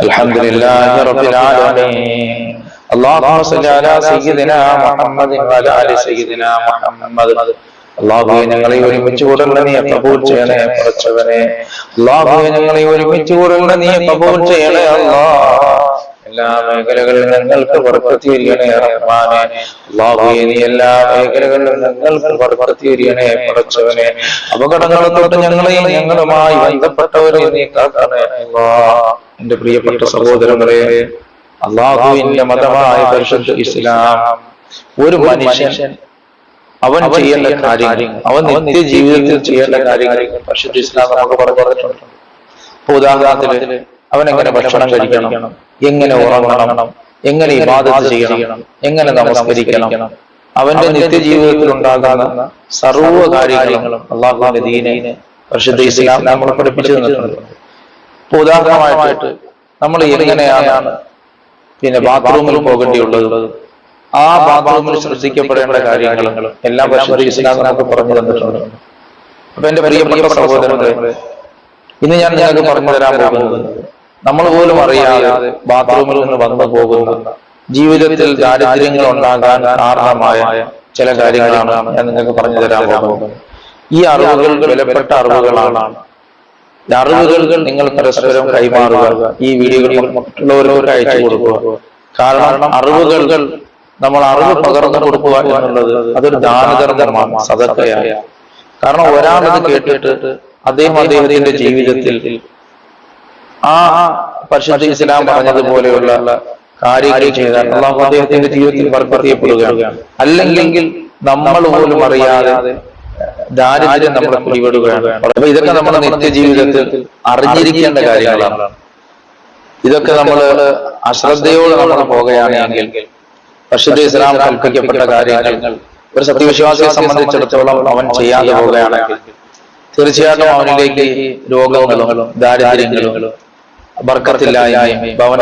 الحمد لله رب العالمين اللهم صل على سيدنا محمد وعلى ال سيدنا محمد അള്ളാഹുവെ ഞങ്ങളെ ഒരുമിച്ച് കൂടല്ല നീ കബൂൽ ചെയ്യണേ കുറച്ചവനെ അള്ളാഹുവെ ഞങ്ങളെ ഒരുമിച്ച് കൂടല്ല നീ കബൂൽ ചെയ്യണേ അല്ലാ എല്ലാ മേഖലകളിലും ഞങ്ങൾക്ക് വർക്കത്തിരിക്കണേ റഹ്മാനെ അള്ളാഹുവെ നീ എല്ലാ മേഖലകളിലും ഞങ്ങൾക്ക് വർക്കത്തിരിക്കണേ കുറച്ചവനെ അപകടങ്ങളെ തൊട്ട് ഞങ്ങളെയും ഞങ്ങളുമായി ബന്ധപ്പെട്ടവരെ നീ കാക്കണേ അല്ലാ എന്റെ പ്രിയപ്പെട്ട സഹോദരങ്ങളെ അള്ളാഹുവിന്റെ മതമായ പരിശുദ്ധ ഇസ്ലാം. ഒരു മനുഷ്യൻ അവൻ ചെയ്യേണ്ട കാര്യങ്ങൾ അവൻ നിത്യ ജീവിതത്തിൽ ചെയ്യേണ്ട കാര്യങ്ങൾ പരിശുദ്ധ ഇസ്ലാം നമുക്ക് പറഞ്ഞു തന്നിട്ടുണ്ട് അപ്പൊ ഉദാഹരണത്തിന് അവൻ എങ്ങനെ ഭക്ഷണം കഴിക്കണം? എങ്ങനെ ഉറങ്ങണം? എങ്ങനെ ഇബാദത്ത് ചെയ്യണം? എങ്ങനെ നമസ്കരിക്കണം? അവന്റെ നിത്യ ജീവിതത്തിൽ ഉണ്ടാകുന്ന സർവ കാര്യങ്ങളും അള്ളാഹുവിന്റെ ദീനെ പരിശുദ്ധ ഇസ്ലാം നമ്മളെ പഠിപ്പിച്ചു തന്നിട്ടുണ്ട്. ഇപ്പൊ ഉദാഹരണമായിട്ട് നമ്മൾ എങ്ങനെയാണ് പിന്നെ ബാത്റൂമിൽ പോകേണ്ടിയുള്ളത്? ആ ബാത്റൂമിൽ ശ്രദ്ധിക്കപ്പെടേണ്ട കാര്യങ്ങൾ എല്ലാം ഇസ്ലാം നമുക്ക് പറഞ്ഞു തന്നിട്ടുണ്ട് അപ്പൊ എന്റെ പ്രിയപ്പെട്ട സഹോദരങ്ങളെ ഇന്ന് ഞാൻ നിങ്ങൾക്ക് പറഞ്ഞു തരാൻ പോകുന്നത് നമ്മൾ പോലും അറിയാതെ ബാത്റൂമിൽ നിന്ന് വന്നു പോകുന്ന ജീവിതത്തിൽ ദാരിദ്ര്യങ്ങൾ ഉണ്ടാകാൻ കാരണമായ ചില കാര്യങ്ങളാണ് ഞാൻ നിങ്ങൾക്ക് പറഞ്ഞു തരാൻ പോകുന്നത്. ഈ അറിവുകൾ വിലപ്പെട്ട അറിവുകളാണ് അറിവുകൾ നിങ്ങൾ പരസ്പരം കൈമാറുക. ഈ വീഡിയോകൾ മറ്റുള്ളവരോട് അയച്ചു കൊടുക്കുക. കാരണം അറിവുകൾ നമ്മൾ അറിവ് പകർന്നു കൊടുക്കുക എന്നുള്ളത് അതൊരു ദാനധർമ്മമാണ് സദക്കയാണ്. കാരണം ഒരാളത് കേട്ടിട്ട് അദ്ദേഹം അദ്ദേഹത്തിന്റെ ജീവിതത്തിൽ ആ പരിശുദ്ധ ഇസ്ലാം പറഞ്ഞതുപോലെയുള്ള കാര്യങ്ങൾ ചെയ്താൽ അള്ളാഹു അദ്ദേഹത്തിന്റെ ജീവിതത്തിൽ വർക്കത്തിയപ്പെടുകയാണ് അല്ലെങ്കിൽ നമ്മൾ പോലും അറിയാതെ ദാരിദ്ര്യം നമ്മളെ പിടിപെടുകയാണ് അപ്പൊ ഇതൊക്കെ നമ്മുടെ നിത്യജീവിതത്തിൽ അറിഞ്ഞിരിക്കേണ്ട കാര്യങ്ങളാണ്. ഇതൊക്കെ നമ്മൾ അശ്രദ്ധയോടെ നമ്മൾ പോകുകയാണെങ്കിൽ പരിശുദ്ധ ഇസ്ലാം കൽപ്പിക്കപ്പെട്ട കാര്യങ്ങൾ ഒരു സത്യവിശ്വാസിയെ സംബന്ധിച്ചിടത്തോളം അവൻ ചെയ്യാതെ പോവുകയാണെങ്കിൽ തീർച്ചയായിട്ടും അവനിലേക്ക് രോഗങ്ങളും ദാരിദ്ര്യങ്ങളും ബർക്കത്തില്ലായ്മയും ഭവന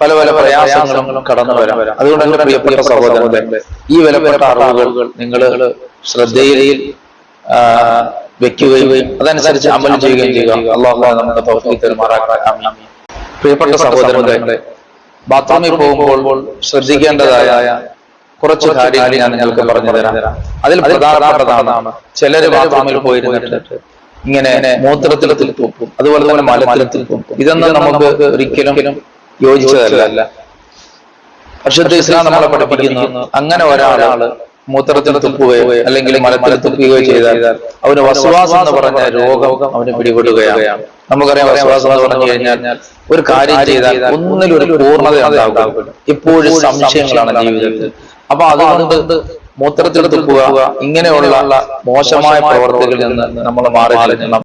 പല പല പ്രയാസങ്ങളും കടന്നു വരാം അതുകൊണ്ട് എന്റെ പ്രിയപ്പെട്ട സഹോദരങ്ങളെ ഈ വിലപ്പെട്ട അറിവുകൾ നിങ്ങൾ ശ്രദ്ധയിൽ വെക്കുകയും അതനുസരിച്ച് അമൽ ചെയ്യുകയും ചെയ്യുക. അള്ളാഹു നമ്മുടെ. ആമീൻ. പ്രിയപ്പെട്ട സഹോദരങ്ങളെ ബാത്റൂമിൽ പോകുമ്പോൾ ശ്രദ്ധിക്കേണ്ടതായ കുറച്ച് കാര്യങ്ങൾ ഞാൻ നിങ്ങൾക്ക് പറഞ്ഞു തരാം. അതിൽ പ്രധാനപ്പെട്ടതാണ് ചിലര് ബാത്റൂമിൽ പോയിരുന്നിട്ട് ഇങ്ങനെ മൂത്രത്തിൽ തുപ്പും അതുപോലെ തന്നെ മലത്തിൽ തുപ്പും ഇതൊന്നും നമുക്ക് ഒരിക്കലും യോജിച്ചതല്ല. പക്ഷേ ഇസ്ലാം നമ്മളെ പഠിപ്പിക്കുന്നു. അങ്ങനെ ഒരാൾ മൂത്രത്തിൽ തുപ്പുകയോ അല്ലെങ്കിൽ മലത്തിൽ തുപ്പുകയോ ചെയ്താൽ അവന് വസുവാസം എന്ന് പറഞ്ഞ രോഗം അവന് പിടിപെടുകയാണ്. നമുക്കറിയാം വസുവാസം എന്ന് പറഞ്ഞു കഴിഞ്ഞാൽ ഒരു കാര്യം ചെയ്താൽ ഒന്നിലൊരു പൂർണത ഉണ്ടാകും. ഇപ്പോഴും സംശയങ്ങളാണ് ജീവിതത്തിൽ. അപ്പൊ അതുകൊണ്ട് മൂത്രത്തിൽ തുപ്പുക ഇങ്ങനെയുള്ള മോശമായ പ്രവർത്തികളിൽ നിന്ന് നമ്മൾ മാറി കളഞ്ഞണം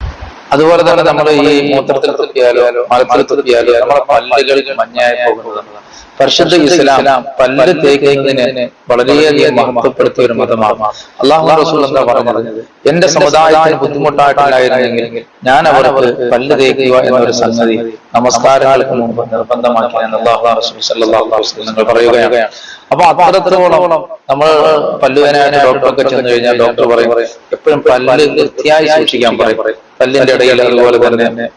അതുപോലെ തന്നെ നമ്മൾ ഈ മൂത്രത്തിൽ തുപ്പിയാലോ മലത്തിൽ തുപ്പിയാലോ നമ്മുടെ പല്ലുകൾ മഞ്ഞായി പോകുന്നതാണ് പരിശുദ്ധ ഇസ്ലാം പല്ല് തേക്കുന്നതിന് വളരെയധികം മഹത്വപ്പെടുത്തിയ ഒരു മതമാണ്. അള്ളാഹു റസൂൽ എന്താ പറഞ്ഞത്? എന്റെ സമുദായത്തിന് ബുദ്ധിമുട്ടായിട്ടില്ലായിരുന്നെങ്കിൽ ഞാൻ അവർക്ക് പല്ല് തേക്കുക എന്നൊരു സംഗതി നമസ്കാരങ്ങൾക്ക് മുമ്പ് നിർബന്ധമാക്കി എന്ന് അള്ളാഹു റസൂൽ നിങ്ങൾ പറയുകയാണ്. അപ്പൊ അത്രത്തോളം നമ്മൾ പല്ലുവേനായ ഡോക്ടറൊക്കെ ചെന്ന് കഴിഞ്ഞാൽ ഡോക്ടർ പറയും എപ്പോഴും പല്ല് വൃത്തിയായി സൂക്ഷിക്കാൻ പറയും. പല്ലിന്റെ ഇടയിൽ അതുപോലെ തന്നെ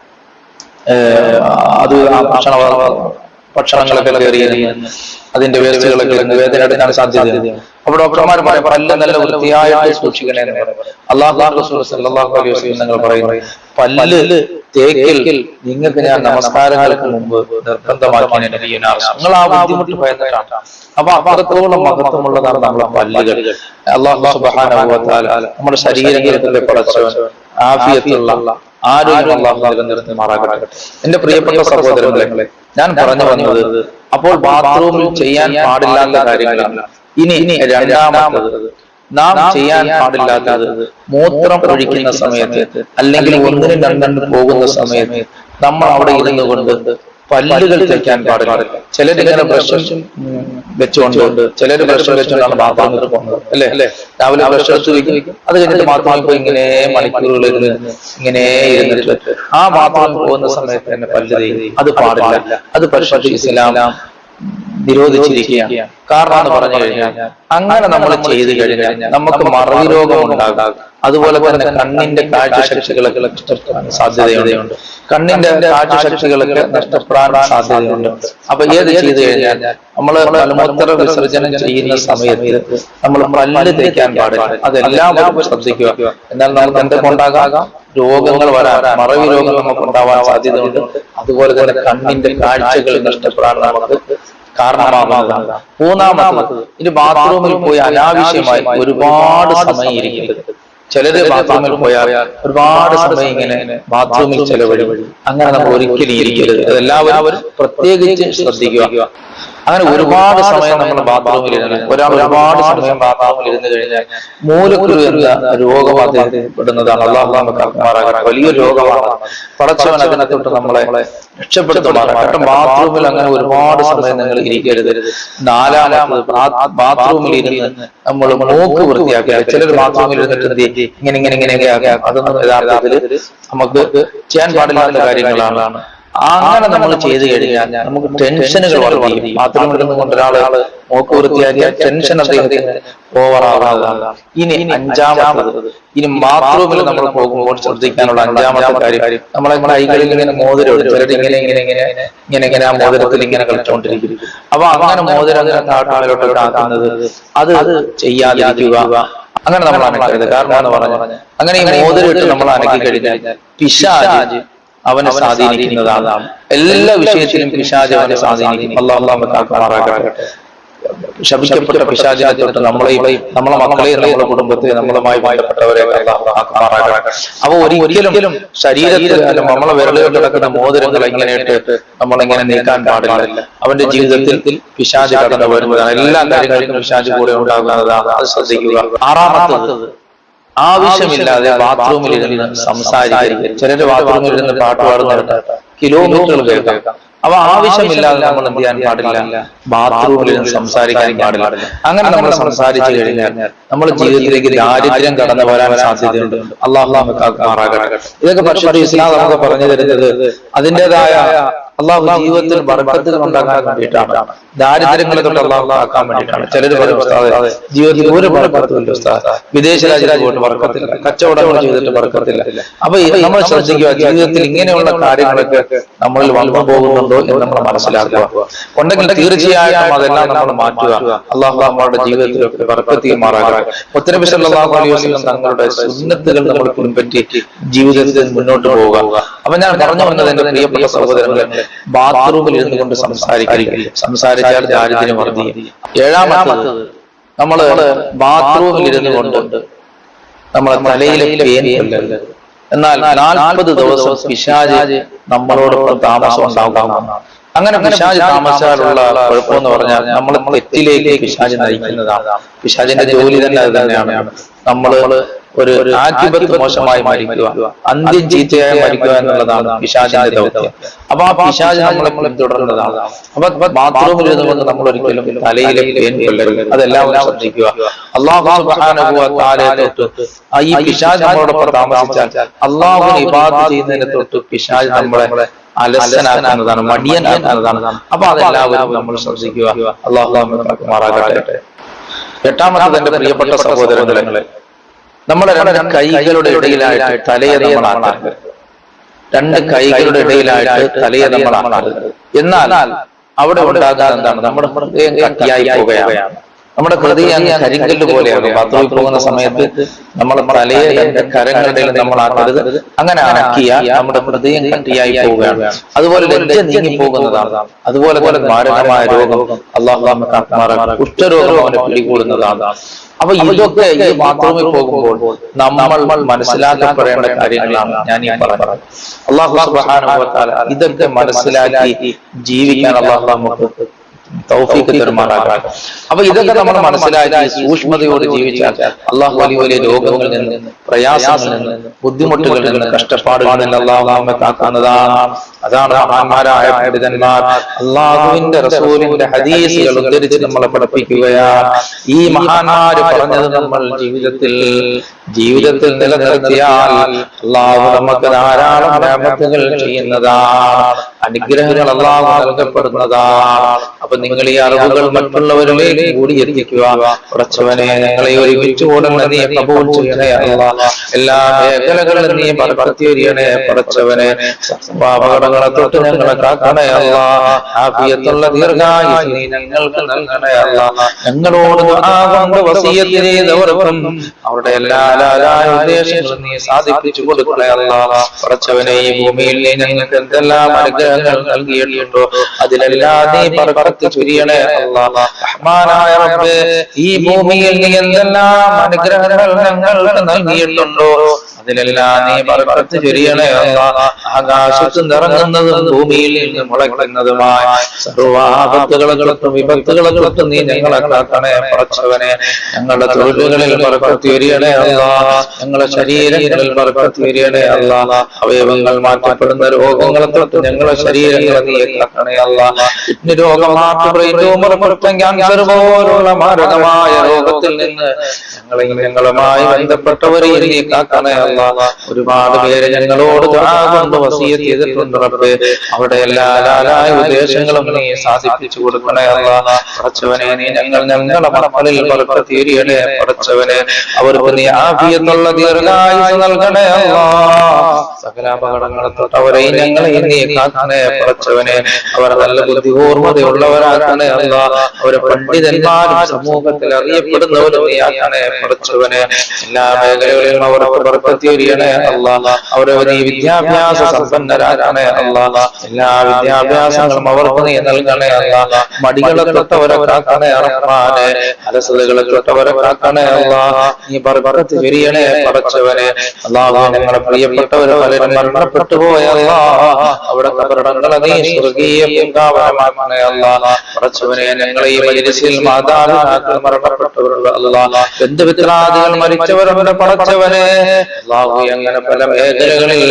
അത് ആ ഭക്ഷണ ഭക്ഷണങ്ങളൊക്കെ കയറി അതിന്റെ വേസ്റ്റുകളൊക്കെ ഇരുന്ന് വേദന എടുക്കാൻ സാധ്യതയാണ്. അപ്പൊ ഡോക്ടർമാർ പറയും പല്ല് നല്ല വൃത്തിയായിട്ട് സൂക്ഷിക്കണേ അള്ളാഹു അലൈഹി നിങ്ങൾ പല്ല് തേക്കിൽ നിങ്ങൾക്ക് ഞാൻ നമസ്കാരങ്ങൾക്ക് മുമ്പ് നിർബന്ധമാക്കി നിങ്ങൾ ആ ബുദ്ധിമുട്ട് ഭയന്നിട്ടാണ് അപ്പൊ അപകടത്തോളം മഹത്വമുള്ളതാണ് നമ്മളെ പല്ലുകൾ. അള്ളാഹു നമ്മുടെ ശരീരത്തിലെ പടച്ചവൻ ആഫിയത്തുള്ള അള്ളാഹു എന്റെ പ്രിയപ്പെട്ട സഹോദരങ്ങളെ ഞാൻ പറഞ്ഞു വന്നത് അപ്പോൾ ബാത്റൂമിൽ ചെയ്യാൻ പാടില്ലാത്ത കാര്യങ്ങളാണ്. ഇനി ഇനി രണ്ടാമത് നാം ചെയ്യാൻ പാടില്ലാത്തത് മൂത്രം ഒഴിക്കുന്ന സമയത്ത് അല്ലെങ്കിൽ ഒന്നിനും രണ്ടെണ്ണം പോകുന്ന സമയത്ത് നമ്മൾ അവിടെ ഇരുന്നു കൊണ്ട് പല്ലുകൾ തേക്കാൻ പാടില്ല. ചിലരിങ്ങനെ ബ്രഷ് വെച്ചുകൊണ്ടുണ്ട് ചിലര് ബ്രഷ് വെച്ചുകൊണ്ടാണ് ബാത്റൂമിൽ പോകുന്നത് അല്ലേ? അല്ലേ? രാവിലെ ബ്രഷ് എടുത്ത് വെക്കും. അത് കഴിഞ്ഞിട്ട് ബാത്റൂമിൽ പോയി ഇങ്ങനെ മണിക്കൂറുകൾ ഇരുന്ന് ഇങ്ങനെ ഇരുന്നിട്ട് ആ ബാത്റൂമിൽ പോകുന്ന സമയത്ത് തന്നെ പല്ല് തേക്കും അത് പാടില്ല. അത് പരിശുദ്ധ ഇസ്ലാം നിരോധിച്ചിരിക്കുകയാണ്. കാരണം എന്ന് പറഞ്ഞു കഴിഞ്ഞാൽ അങ്ങനെ നമ്മൾ ചെയ്തു കഴിഞ്ഞാൽ നമുക്ക് മറവി രോഗം ഉണ്ടാകും. അതുപോലെ തന്നെ കണ്ണിന്റെ കാഴ്ചശക്തികളൊക്കെ നഷ്ടപ്പെടാൻ സാധ്യതയുണ്ട്. കണ്ണിന്റെ കാഴ്ചശക്തികളൊക്കെ നഷ്ടപ്പെടാൻ സാധ്യതയുണ്ട്. അപ്പൊ ഏത് ചെയ്ത് കഴിഞ്ഞാൽ നമ്മൾ മലമൂത്ര വിസർജനം ചെയ്യുന്ന സമയത്ത് നമ്മൾ പല്ല് തേക്കാൻ പാടില്ല. അതെല്ലാം ശ്രദ്ധിക്കുക. എന്നാൽ നമുക്ക് എന്തൊക്കെ രോഗങ്ങൾ വരാൻ മറവി രോഗം നമുക്ക് ഉണ്ടാവാൻ സാധ്യതയുണ്ട്. അതുപോലെ തന്നെ കണ്ണിന്റെ കാഴ്ചകൾ നഷ്ടപ്പെടാൻ നമുക്ക് കാരണമാകുന്നതാണ്. മൂന്നാമത് ഇനി ബാത്റൂമിൽ പോയി അനാവശ്യമായി ഒരുപാട് സമയം ഇരിക്കരുത് ചിലര് ബാത്റൂമിൽ പോയാൽ ഒരുപാട് സമയം ഇങ്ങനെ ബാത്റൂമിൽ ചെലവഴി അങ്ങനെ നമ്മൾ ഒരിക്കലും ഇരിക്കരുത്. എല്ലാവരും പ്രത്യേകിച്ച് ശ്രദ്ധിക്കുക. അങ്ങനെ ഒരുപാട് സമയം നമ്മൾ ബാത്റൂമിൽ ഒരാൾ ഒരുപാട് സമയം ബാത്റൂമിൽ ഇരുന്ന് കഴിഞ്ഞാൽ മൂലക്കുരു എന്ന രോഗബാധപ്പെടുന്നതാണ് അള്ളാഹു നമുക്ക് ആക്കുമാറാകട്ടെ വലിയ രോഗമാണ്. പടച്ചവൻ അതിനെ തൊട്ട് നമ്മളെ രക്ഷപ്പെടുത്തുമാറാകട്ടെ. ബാത്റൂമിൽ അങ്ങനെ ഒരുപാട് സമയം നിങ്ങൾ ഇരിക്കരുത്. നാലാലാമത് ബാത്റൂമിൽ ഇരുന്ന് നമ്മൾ മൂക്ക് വൃത്തിയാക്കുക ചിലർ ബാത്റൂമിൽ ഇരുന്നിട്ട് ഇങ്ങനെ ഇങ്ങനെ ഇങ്ങനെയൊക്കെ അതൊന്നും യഥാർത്ഥത്തിൽ നമുക്ക് ചെയ്യാൻ പാടില്ലാത്ത കാര്യങ്ങളാണ്. അങ്ങനെ നമ്മൾ ചെയ്തു കഴിഞ്ഞാൽ നമുക്ക് ടെൻഷനുകൾ വർദ്ധിക്കും. നിന്ന് കൊണ്ട് ഒരാൾ മോക്ക് വൃത്തിയാക്കിയ ടെൻഷൻ അദ്ദേഹത്തിന് ഓവറാവാതെ ഇനി അഞ്ചാമത്തത് ഇനി ബാത്റൂമിൽ നമ്മൾ പോകുമ്പോൾ ശ്രദ്ധിക്കാനുള്ള അഞ്ചാമത്തെ കാര്യം നമ്മളെ കൈകളിൽ ഇങ്ങനെ മോതിരം ചിലരുടെ ചിലർ ഇങ്ങനെ ഇങ്ങനെ ഇങ്ങനെ ഇങ്ങനെ ഇങ്ങനെ ആ മോതിരത്തിൽ ഇങ്ങനെ കളിച്ചുകൊണ്ടിരിക്കും അപ്പൊ അങ്ങനെ മോതിരം അങ്ങനെ താട്ടാളിലോട്ട് ആക്കുന്നത് അത് അത് ചെയ്യാതിരിക്കുക. അങ്ങനെ നമ്മൾ അനക്കരുത്. കാരണം എന്ന് പറഞ്ഞാൽ അങ്ങനെ ഈ മോതിരം ഇട്ട് നമ്മൾ അനക്കി കഴിഞ്ഞാൽ പിശാജ്. അവനെ സ്വാധീനിക്കുന്നതാണ് എല്ലാ വിഷയത്തിലും പിശാജ് അവനെ സ്വാധീനിക്കും. അള്ളാഹുമാറാകട്ടെ ശബിക്കപ്പെട്ട ശപിക്കപ്പെട്ട പിശാചിനെ തൊട്ട് നമ്മളെയും നമ്മളെ മക്കളെയും നമ്മുടെ കുടുംബത്തെ നമ്മളുമായി ബന്ധപ്പെട്ടവരെ അവ ഒരിക്കലും ശരീരത്തിൽ നമ്മളെ വിരലുകൾ കിടക്കുന്ന മോതിരങ്ങൾ എങ്ങനെയായിട്ട് നമ്മളിങ്ങനെ നീക്കാൻ പാടില്ല. അവന്റെ ജീവിതത്തിൽ പിശാജ് കടന്നു വരുന്നതാണ്. എല്ലാ കാര്യങ്ങൾക്കും പിശാചി കൂടെ ഉണ്ടാകുന്നതാണ്. അത് ശ്രദ്ധിക്കുക. ആറാമത്തത് ആവശ്യമില്ലാതെ ബാത്റൂമിൽ ഇരുന്ന് സംസാരിക്കുക. ചിലര് ബാത്റൂമിൽ ഇരുന്ന് പാട്ട് പാടുന്ന കിലോമീറ്ററുകൾ കേൾക്കാം. അപ്പൊ ആവശ്യമില്ലാതെ നമ്മൾ എന്ത് ചെയ്യാൻ പാടില്ല. ബാത്റൂമിൽ ഇരുന്ന് സംസാരിക്കാൻ പാടില്ല. അങ്ങനെ നമ്മൾ സംസാരിച്ചു കഴിഞ്ഞാൽ നമ്മൾ ജീവിതത്തിലേക്ക് ദാരിദ്ര്യം കടന്നു വരാൻ സാധ്യതയുണ്ട്. അള്ളാഹു ഇതൊക്കെ പക്ഷേ ഇസ്ലാം നമുക്ക് പറഞ്ഞു തരുന്നത് അതിന്റെതായ അള്ളാഹു ജീവിതത്തിൽ ബർക്കത്തുകൾ ഉണ്ടാക്കാൻ വേണ്ടിയിട്ടാണ്. ദാരിദ്ര്യങ്ങളെ തൊട്ട് അള്ളാഹു ആക്കാൻ വേണ്ടിയിട്ടാണ്. ചിലർ ജീവിതത്തിൽ ഒരു ബർക്കത്തുമില്ല ഉസ്താദ്. വിദേശ രാജ്യത്ത് പോയിട്ട് ബർക്കത്തില്ല. കച്ചവടങ്ങൾ ചെയ്തിട്ട് ബർക്കത്തില്ല. അപ്പൊ നമ്മൾ ശ്രദ്ധിക്കുക ജീവിതത്തിൽ ഇങ്ങനെയുള്ള കാര്യങ്ങളൊക്കെ നമ്മളിൽ വന്നു പോകുന്നുണ്ടോ എന്ന് നമ്മൾ മനസ്സിലാക്കുക. ഉണ്ടെങ്കിൽ തീർച്ചയായിട്ടും അതെല്ലാം നമ്മൾ മാറ്റുക. അള്ളാഹു നമ്മുടെ ജീവിതത്തിലൊക്കെ ബർക്കത്തിയുമാറാകട്ടെ മുത്തനബി സല്ലല്ലാഹു അലൈഹി വസല്ലം തങ്ങളുടെ സുന്നത്തുകൾ നമ്മൾ പിൻപറ്റി ജീവിതത്തിൽ മുന്നോട്ട് പോവുക അപ്പൊ ഞാൻ പറഞ്ഞു വന്നത് എന്റെ പ്രിയപ്പെട്ട സഹോദരങ്ങളെ ബാത്റൂമിൽ ഇരുന്നു കൊണ്ട് സംസാരിക്കുക സംസാരിച്ചാൽ ദാരിദ്ര്യം വർദ്ധിക്കും ഏഴാമത്തത് നമ്മൾ ബാത്റൂമിൽ ഇരുന്നു കൊണ്ട് നമ്മളെ തലയിലെ എന്നാൽ നാൽപ്പത് ദിവസം പിശാജ് നമ്മളോടൊപ്പം താമസം ഉണ്ടാകുന്നതാണ് അങ്ങനെ പിശാജ് താമസിച്ചാലുള്ള കുഴപ്പമെന്ന് പറഞ്ഞാൽ നമ്മൾ തെറ്റിലേക്ക് പിശാജ് നയിക്കുന്നതാണ്. പിശാജിന്റെ ജോലി തന്നെ അത് തന്നെയാണ്. നമ്മൾ ഒരു ആക്കിപത്ത് മോശമായി മരിക്കുക. അന്ത്യം ചീത്തയായി മരിക്കുക എന്നുള്ളതാണ് പിശാചിന്റെ ദൗത്യം. അപ്പൊ ആ പിശാജ് നമ്മളെ പിന്തുടരുന്നതാണ് അപ്പൊ ബാത്റൂമിൽ ഇരുന്നുകൊണ്ട് നമ്മൾ ഒരിക്കലും തലയിലെ പേൻ കൊല്ലരുത് അതെല്ലാം ശ്രദ്ധിക്കുക. അള്ളാഹു തൊട്ട് ഈ പിശാജ് നമ്മളോടൊപ്പം താമസിച്ചാൽ അള്ളാഹുവിനെ ഇബാദത്ത് ചെയ്യുന്നതിനെ തൊട്ട് പിശാജ് നമ്മളെ അലസനാക്കുന്നതാണ് മടിയനാക്കുന്നതാണ് അപ്പൊ അതെല്ലാവരും നമ്മൾ ശ്രദ്ധിക്കുക. അള്ളാഹു മാറാകട്ടെ എട്ടാമത്തെ എന്റെ പ്രിയപ്പെട്ട സഹോദരങ്ങളെ നമ്മുടെ രണ്ട് കൈകളുടെ ഇടയിലായിട്ട് തലയെ നമ്മൾ ആക്കരുത് രണ്ട് കൈകളുടെ ഇടയിലായിട്ട് തലയെ നമ്മൾ ആക്കരുത് എന്നാൽ അവിടെ ഉണ്ടാകാതെ എന്താണ്? നമ്മുടെ ഹൃദയം കട്ടിയായി പോവുകയാണ്. നമ്മുടെ ഹൃദയം കരിങ്കല്ല് പോലെയാണ്. ബാത്റൂമിൽ പോകുന്ന സമയത്ത് നമ്മൾ തലയെ രണ്ട് കരങ്ങളുടെ നമ്മൾ ആക്കരുത് അങ്ങനെ ആക്കിയ നമ്മുടെ ഹൃദയം കട്ടിയായി പോവുകയാണ്. അതുപോലെ ലജ്ജ നീങ്ങി പോകുന്നതാണ്. അതുപോലെ തന്നെ മാരകമായ രോഗം അള്ളാഹു കുഷ്ഠരോഗം അവനെ പിടികൂടുന്നതാണ്. അപ്പൊ ഇതൊക്കെ ഈ ബാത്റൂമിൽ പോകുമ്പോൾ നമ്മൾ മനസ്സിലാക്കപ്പെടേണ്ട കാര്യങ്ങളാണ് ഞാൻ ഈ പറഞ്ഞത്. അള്ളാഹു ഇതൊക്കെ മനസ്സിലാക്കി ജീവിക്കാൻ അള്ളാഹു നമുക്ക് തൗഫീഖ് തരുമാറാകട്ടെ. അപ്പൊ ഇതൊക്കെ നമ്മൾ മനസ്സിലാക്കി സൂക്ഷ്മതയോട് ജീവിച്ചാൽ അള്ളാഹു വലിയ വലിയ രോഗങ്ങളിൽ നിന്ന് പ്രയാസങ്ങളിൽ നിന്ന് ബുദ്ധിമുട്ടുകളിൽ നിന്ന് കഷ്ടപ്പാടുകളിൽ നിന്ന് അള്ളാഹു നമ്മെ കാക്കുന്നതാണ് അതാണ് മഹാന്മാരായ പണ്ഡിതന്മാർ. അള്ളാഹുവിന്റെ റസൂലിന്റെ ഹദീസുകൾ ഉദ്ധരിച്ച് നമ്മളെ പഠിപ്പിക്കുകയാണ്. ഈ മഹാന്മാര് പറഞ്ഞത് നമ്മൾ ജീവിതത്തിൽ ജീവിതത്തിൽ നിലനിർത്തിയാൽ അള്ളാഹു നമുക്ക് ധാരാളം രാമത്തുകൾ ചെയ്യുന്നതാണ്. അനുഗ്രഹങ്ങൾ അള്ളാഹു നൽകപ്പെടുന്നതാണ്. അപ്പൊ നിങ്ങൾ ഈ അറിവുകൾ മറ്റുള്ളവരിലേക്ക് ഭൂമിയിലേക്ക് കൂടി എത്തിക്കുക. ഉറച്ചവനെ ഞങ്ങളെ ഒരുമിച്ച് കൂടുന്ന നീ കബൂൽ ചെയ്യണേ അല്ല. എല്ലാ മേഖലകളും നീ ബർക്കത്ത് ചൊരിയണേ പടച്ചവനെ അപകടങ്ങളെ തൊട്ട് ഞങ്ങളെ കാക്കണേ അല്ല. ആഫിയത്തുള്ള ദീർഘായുസ് നീ ഞങ്ങൾക്ക് നൽകണേ അല്ല. ഞങ്ങളോട് ദുആ കൊണ്ട് വസിയത്ത് അവരുടെ എല്ലാ ലാലായ ഉദ്ദേശങ്ങളും നീ സാധിപ്പിച്ചു കൊടുക്കണേ അല്ല. പടച്ചവനെ ഈ ഭൂമിയിൽ നീ ഞങ്ങൾക്ക് എന്തെല്ലാം അനുഗ്രഹങ്ങൾ നൽകിയിട്ടുണ്ടോ? അതിലെല്ലാം നീ ബർക്കത്ത് ചൊരിയണേ അല്ലാ. റബ്ബേ ഈ ഭൂമിയിൽ നീ എന്തെല്ലാം അനുഗ്രഹങ്ങൾ ഞങ്ങൾക്ക് നൽകിയിട്ടുണ്ടോ? അതിലെല്ലാം നീ ബർക്കത്ത് ചൊരിയണേ ആകാശത്ത് നിറങ്ങുന്നതും ഭൂമിയിൽ നിന്ന് മുളയ്ക്കുന്നതുമായ. സർവാഹത്തുകളും തൊട്ടും നീ ഞങ്ങളെ കാക്കണേ പറച്ചവനെ ഞങ്ങളുടെ തൊഴിലുകളിൽ ബർക്കത്ത് ചൊരിയണേ അല്ല ഞങ്ങളുടെ ശരീരങ്ങളിൽ ബർക്കത്ത് ചൊരിയണേ അല്ല അവയവങ്ങൾ മാറ്റപ്പെടുന്ന രോഗങ്ങളെ തൊട്ട് ഞങ്ങളുടെ ശരീരങ്ങളെ നീ കാക്കണേ അല്ല കിഡ്നി രോഗം ഹാർട്ട് ബ്രെയിൻ ട്യൂമർ ക്യാൻസർ പോലുള്ള മാരകമായ രോഗത്തിൽ നിന്ന് ഞങ്ങളെയും ഞങ്ങളുമായി ബന്ധപ്പെട്ടവരെ നീ കാക്കണേ അല്ല ഒരുപാട് പേര് ഞങ്ങളോട് കൊണ്ട് വസീയത്ത് ചെയ്തിട്ടുണ്ട് റബ്ബേ. അവിടെ എല്ലാ ലാലായ ഉദ്ദേശങ്ങളും നീ സാധിപ്പിച്ചു കൊടുക്കണേ അല്ല പടച്ചവനെ നീ ഞങ്ങൾ ഞങ്ങളുടെ മക്കളിൽ ബർക്കത്ത് ഏരിയണേ പറച്ചവനെ അവർക്ക് നീ ആഫിയത്തുള്ള ദീർഘായുസ് നൽകണേ അല്ല സകല അപകടങ്ങളെ തൊട്ട് അവരെ ഞങ്ങളെ നീ കാക്കണേ പറച്ചവനെ അവർ നല്ല ബുദ്ധിപൂർവതയുള്ളവരാക്കണേ അല്ല അവരെ പണ്ഡിതന്മാരും സമൂഹത്തിൽ അറിയപ്പെടുന്നവരും നീ ആക്കണേ പടച്ചവനെ എല്ലാ മേഖലകളിലും അവർക്ക് ബർക്കത്തിയൊരിയണേ അള്ളാഹ അവരെ നീ വിദ്യാഭ്യാസ സമ്പന്നരാകണേ അള്ളാഹ എല്ലാ വിദ്യാഭ്യാസങ്ങളും അവർക്ക് നീ നൽകണേ അള്ളാഹ. മടികളെ തൊട്ടവരെ കാക്കണേ അലസതകളെ തൊട്ടവരെ കാക്കണേ അല്ല നീ ബർക്കത്ത് വിരിയണേ പടച്ചവനെ അള്ളാഹു ഞങ്ങളെ പ്രിയപ്പെട്ടവരെ പലരും മരണപ്പെട്ടു പോയല്ല അവിടെ കബറടങ്ങളെ നീ സ്വർഗീയ പൂങ്കാവനമാക്കണേ അല്ല പടച്ചവനെ ഞങ്ങളെ ഈ മജിലിസിൽ മാതാപിതാക്കൾ മരണപ്പെട്ടവരുള്ള അല്ല ബന്ധുമിത്രാദികൾ മരിച്ചവരവരെ പടച്ചവനെ. അള്ളാഹു അങ്ങനെ പല മേഖലകളിൽ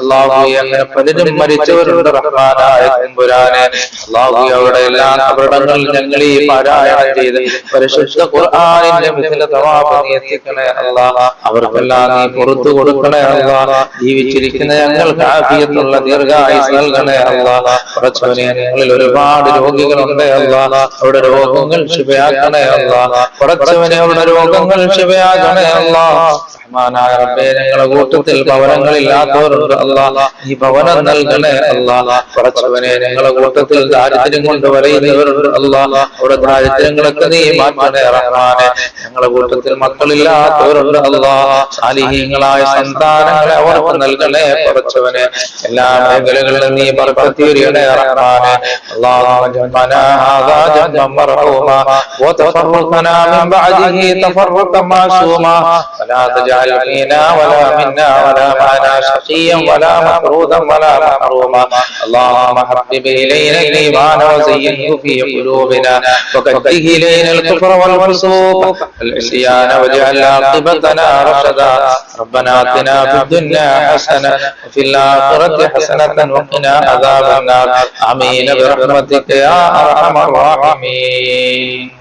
അള്ളാഹു അങ്ങനെ പലരും മരിച്ചവരുണ്ട് റഹ്മാനായ തമ്പുരാനെ. അള്ളാഹു അവിടെ എല്ലാ അപകടങ്ങളിൽ ഞങ്ങൾ ഈ പാരായണം ചെയ്ത് പരിശുദ്ധ ഖുർആനിന്റെ എത്തിക്കണേ അല്ലാ അവർക്കെല്ലാം നീ പുറത്തു കൊടുക്കണേ അല്ലാ ജീവിച്ചിരിക്കുന്ന ഞങ്ങൾക്ക് ആഫിയത്തുള്ള ദീർഘായുസ് നൽകണേ അല്ലാ പടച്ചവനെ ഞങ്ങളിൽ ഒരുപാട് രോഗികളുണ്ട് അല്ലാ അവിടെ രോഗങ്ങൾ ശുഭയാക്കണേ അല്ല പടച്ചവനെ ഉള്ള രോഗങ്ങൾ ശുഭയാക്കണേ അല്ലാ റഹ്മാനായ റബ്ബേ ഞങ്ങളുടെ കൂട്ടത്തിൽ ഭവനങ്ങളില്ലാത്തവരുണ്ട് അല്ലാ ഈ ഭവനം നൽകണേ അല്ലാ പടച്ചവനെ ഞങ്ങളുടെ കൂട്ടത്തിൽ ദാരിദ്ര്യം കൊണ്ട് വലയുന്നവരുണ്ട് അല്ലാ അവിടെ ദാരിദ്ര്യങ്ങളൊക്കെ നീ മാറ്റണേ റഹ്മാനെ ഞങ്ങളുടെ കൂട്ടത്തിൽ മക്കളില്ലാത്തവരുണ്ട് അല്ലാ സാലിഹീങ്ങളായ സന്താനങ്ങളെ അവർക്ക് നൽകണേ പടച്ചവനെ എല്ലാ മേഖലകളിലും നീ ബർക്കത്തിയൊരിയണേ റഹ്മാനെ اللهم جمعنا هذا جمعا مرحوما وتفرقنا من بعده تفرقا معصوما فلا تجعل فينا ولا منا ولا معنا شقيا ولا مفرودا ولا محروما. اللهم حبب إلينا الإيمان وزينه في قلوبنا وكره إلينا الكفر والفسوق. والعصيان واجعل عاقبتنا رشدا. ربنا آتنا في الدنيا حسنة وفي الآخرة حسنة وقنا عذاب النار. آمين برحمتك يا أرحم الراحمين.